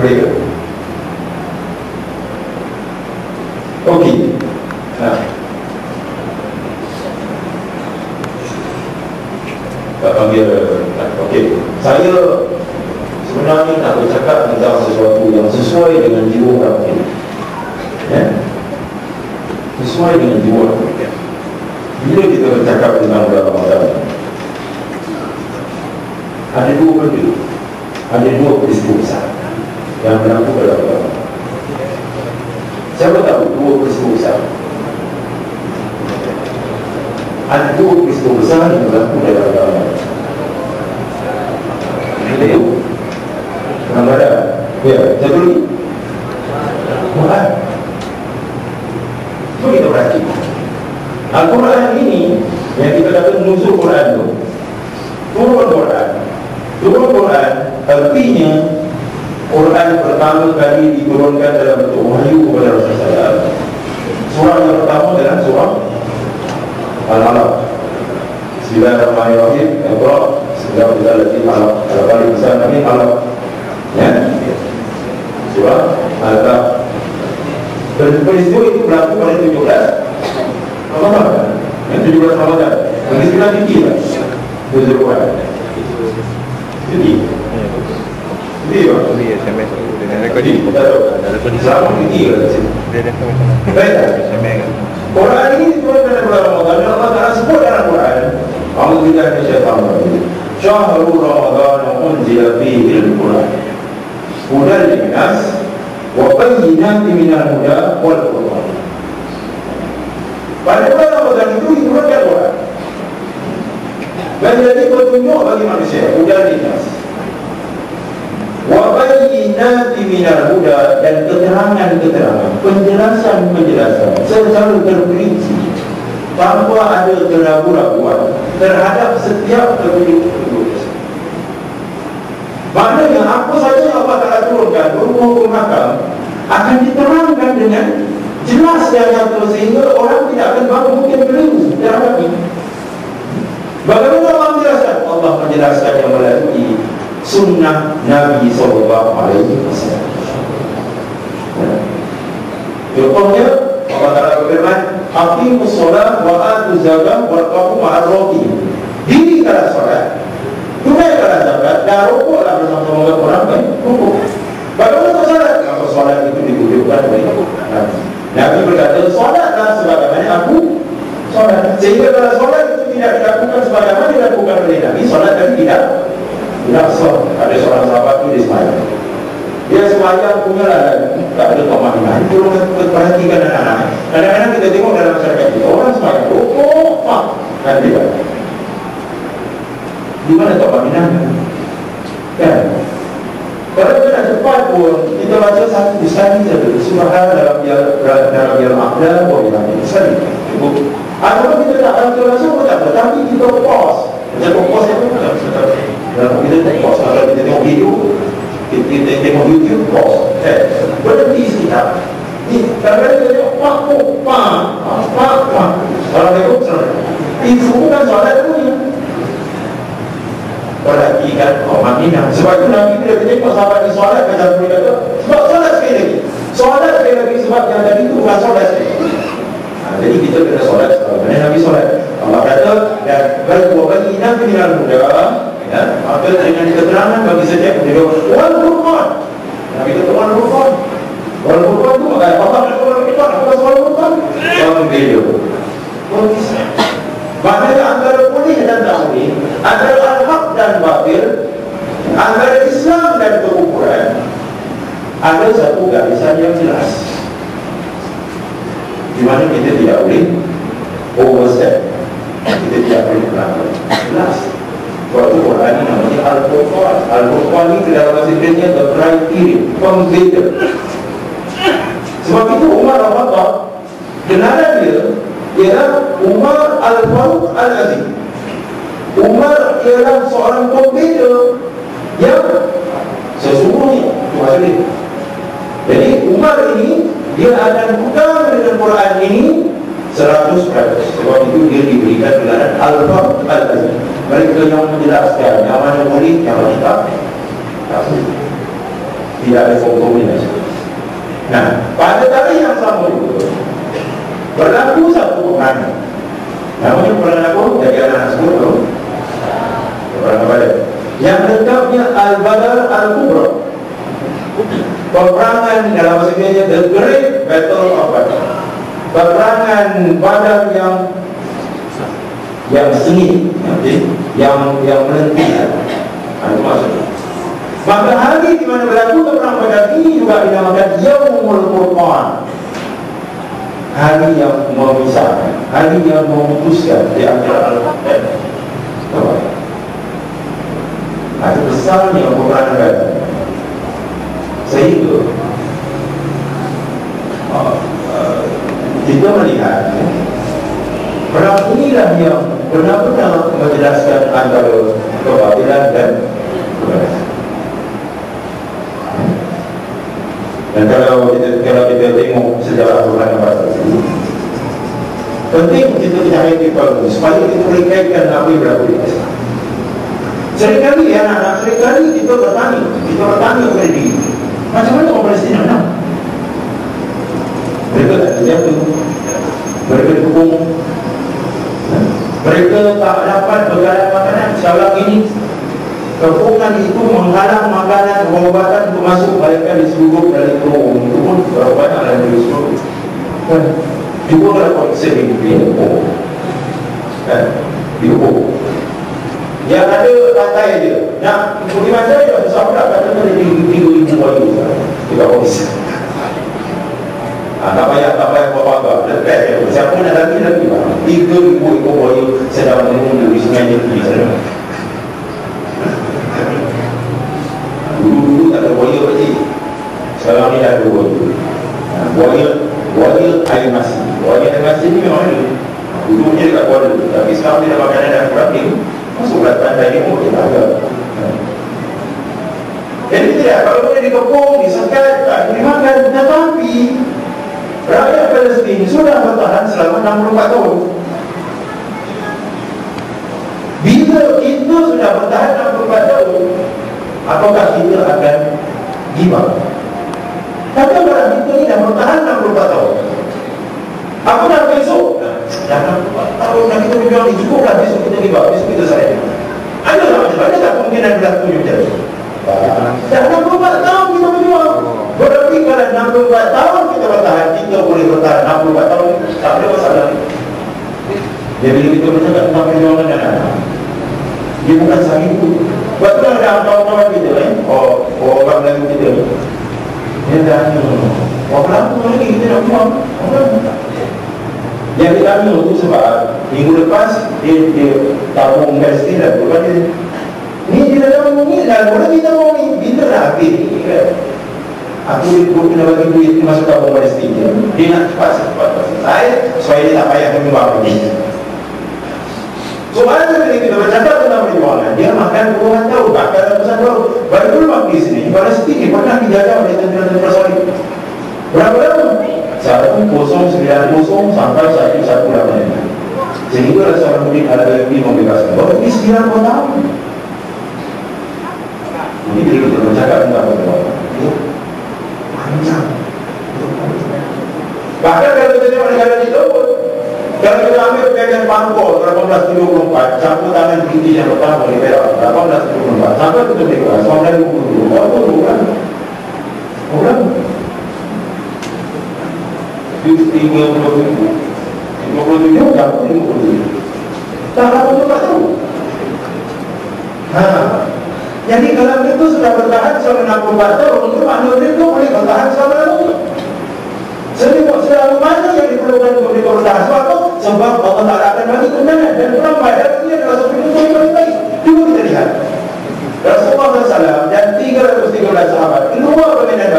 mereka Okey. Nah Tak panggil Okey. Saya Sebenarnya nak bercakap tentang sesuatu yang sesuai dengan jiwa ini Ya? Sesuai dengan jiwa ini Bila kita bercakap tentang bulan Ramadan Ada dua benda. Ada dua peristiwa besar Yang berlaku pada Ramadan Siapa tahu dua peristiwa besar. Ada dua peristiwa besar yang berlaku dalam Ramadan Itu Ramadan Ya, satu lagi Quran Cuba kita perhatikan Al-Quran ini Yang kita kata musuh Quran itu Turun Quran. Turun Quran Artinya Quran pertama kali diturunkan dalam bentuk wahyu kepada Rasulullah Surah yang pertama adalah surah Al-Alaq. Bismillahirrahmanirrahim. Iqra Bismillahirrahmanirrahim. Al-Qalim Besar Nabi Alaq Ya Surah Al-Alaq. Peristiwa itu berlaku pada 17 Ramadan. Yang 17 Ramadan. Peristiwa fikir lah Quran Jadi Apa? Ini SMS Dia nak recording. Tak tahu Dah recording Selama fikir lah Dia dah sana Baik tak? SMS kan Quran ini dalam bulan Ramadan. Dan Allah Ta'ala sebut dalam Quran? Alhamdulillah ni syaitan Syahrul Ramadan unzila fihi al-Quran Hudan linas Wa bayyinati minal huda wal Quran Pada bulan Ramadan itu diturunkan Quran. Dan jadi petunjuk bagi manusia Hudan linas Wa bayyinati minal huda dan keterangan-keterangan, penjelasan-penjelasan secara terperinci tanpa ada keraguan-raguan terhadap setiap petunjuk-petunjuk Maknanya apa saja yang Allah Ta'ala turunkan hukum hakam akan diterangkan dengan jelas dan nyata sehingga orang tidak akan baru mungkin keliru terhadap ini. Bagaimana Allah menjelaskan? Allah menjelaskannya melalui sunnah Nabi Sallallahu Alaihi Wasallam. Contohnya Allah Taala berfirman, "Aqimus solat wa atu zakat wa qamu ma'ar raqiin." Dirikanlah solat, tunaikanlah zakat dan rukuklah bersama-sama dengan orang baik. Rukuk. Bagaimana solat? Kalau solat itu diwujudkan oleh Nabi. Nabi berkata, "Solatlah sebagaimana aku solat." Sehingga kalau solat itu tidak dilakukan sebagaimana dilakukan oleh Nabi, solat tadi tidak tidak sah. Ada seorang sahabat itu dia semayang. Dia lah tak ada pemahaman. Tolong perhatikan anak-anak. Kadang-kadang kita tengok dalam masyarakat kita orang semayang. Oh, pak. Kan dia. Di mana tak pemahaman? Kan? Kalau kita nak cepat pun kita baca satu sekali saja surah dalam yang dalam yang ada boleh lagi sekali. Cukup. Ataupun kita tak baca langsung pun tak apa. Tapi kita pause. Macam pause itu dalam kita tengok kalau kita tengok video kita, kita tengok YouTube pause eh, berhenti sekitar ni kadang-kadang kita tengok pak pak pak pak pak kalau tengok itu bukan soalan tu ya perhatikan oh makinah sebab itu Nabi bila kita tengok sahabat ni soalan macam tu kata sebab soalan sekali lagi? Soalan sekali lagi? Sebab yang tadi tu bukan soalan sekali ha, jadi kita kena soalan sebab Nabi soalan Allah kata dan bagi Nabi minal muda maka dengan keterangan bagi setiap penduduk wal Quran Nabi kata wal Quran wal Quran tu maka Allah kata wal Quran apa wal Quran wal video Maknanya antara boleh dan boleh Antara al-haq dan batil Antara Islam dan kekufuran Ada satu garisan yang jelas. Di mana kita tidak boleh Overstep Kita tidak boleh melanggar. Jelas Waktu Quran ini namanya Al-Quran Al-Quran ini ke dalam bahasa Inggerisnya The criteria Pembeda Sebab itu Umar Al-Fatah Kenalan dia Ialah Umar Al-Faruq Al-Azim Umar ialah seorang pembeda Yang Sesungguhnya Tuhan Jadi Umar ini Dia akan pegang dengan Quran ini 100% Sebab itu dia diberikan gelaran Al-Faruq Al-Azim Mereka yang menjelaskan Yang mana boleh Yang mana tak tidak ada kompromi Nah, pada tarikh yang sama itu berlaku satu peperangan. Namanya apa? Jadi anak sebut tu. Peperangan Badar. Yang lengkapnya Al-Badar Al-Kubra. Peperangan dalam Indonesia The Great Battle of Badar. Peperangan Badar yang yang sengit, okay? Yang yang maksudnya. Maka hari di mana berlaku perang Badar ini juga dinamakan Yaumul Furqan. Hari yang memisahkan, hari yang memutuskan di antara al-Fatih. Ada besarnya peperangan Badar. Sehingga uh, uh, kita melihat perang inilah yang benar-benar menjelaskan antara kebatilan dan kebenaran. Dan kalau kita, kalau kita tengok sejarah Quran Bahasa ini Penting kita punya identifikasi Supaya kita boleh kaitkan apa yang berlaku di atas Seringkali ya anak-anak Seringkali kita bertanya Kita bertanya kepada diri. Macam mana orang Palestin nak Mereka tak terjatuh Mereka dukung. Mereka tak dapat bergalan makanan. Sekarang ini Kepungan itu menghalang makanan pengobatan untuk masuk. Mereka di seluruh dari kerong itu pun berapa banyak ada di seluruh juga kalau konsep ini di kan? Di hukum. Yang ada pantai dia. Nak pergi pantai dia susah pula kata dia di tiga ribu kita polisi Ah, tak payah, tak payah buat Lepas dia, siapa nak lagi lagi Tiga ribu ekor buaya sedang menunggu di sungai Jepun Dulu-dulu tak ada buaya kecil Sekarang ni dah ada ha, Buaya Buaya air masih Buaya air masih ni memang ada Dulu dia dekat Kuala Tapi sekarang dia dah makanan dah kurang ni Masuk berat pandai ni pun dia tak. Jadi tidak Kalau boleh dikepung Disekat Tak boleh makan Tetapi Rakyat Palestin sudah bertahan selama 64 tahun. Bila kita sudah bertahan 64 tahun apakah kita akan gibah? Tapi orang kita ni dah bertahan 64 tahun? Apa dah besok dah 64 tahun dah kita berjuang ni cukup lah besok kita gibah besok kita sayang ada tak? Macam ada tak kemungkinan berlaku macam tu dah 64 tahun kita berjuang. Berarti kalau 64 tahun kita bertahan kita boleh bertahan 64 tahun tak ada masalah jadi kita bercakap tentang perjuangan dan anak dia bukan sahibu Sebab tu ada kawan-kawan kita eh? oh, orang lain kita. Dia tanya Orang lama lagi kita nak buang. Orang lama Yang dia tanya tu sebab Minggu lepas Dia, dia tabung gas ni dah Bukan dia Ni dia dah tabung ni dah Boleh kita buang ni Bila dah habis ni Aku dia kena bagi duit Masuk tabung Palestin Dia nak cepat cepat Saya Supaya dia tak payah menyumbang lagi So mana kita bercakap tentang perjuangan Dia makan puluhan tahun Bahkan ratusan tahun. Baru dulu di sini Palestin ini pernah dijajah oleh tentera-tentera salib Berapa lama? Satu kosong sembilan kosong sampai satu satu lapan Sehingga Rasulullah Muhammad ada lebih membebaskan Baru ini sembilan puluh tahun Ini bila kita bercakap tentang perjuangan Panjang Bahkan kalau kita tengok negara itu kalau kita ambil pegang Bangkok 1874 Campur tangan tinggi yang pertama di Perak 1874 Sampai ke Tepika 1920 Orang tu kan Orang dia RM30,000 RM50,000 dapat RM50,000 Tak ada tu tak tahu Haa Jadi kalau itu sudah bertahan selama 64 tahun Untuk maknanya itu boleh bertahan selama itu Jadi kok selalu mana yang diperlukan untuk diperlukan sesuatu Sebab Allah tak akan mati kemana Dan orang bayar ini adalah sebuah itu yang paling baik Juga kita lihat Rasulullah SAW dan 313 sahabat Keluar dari Nabi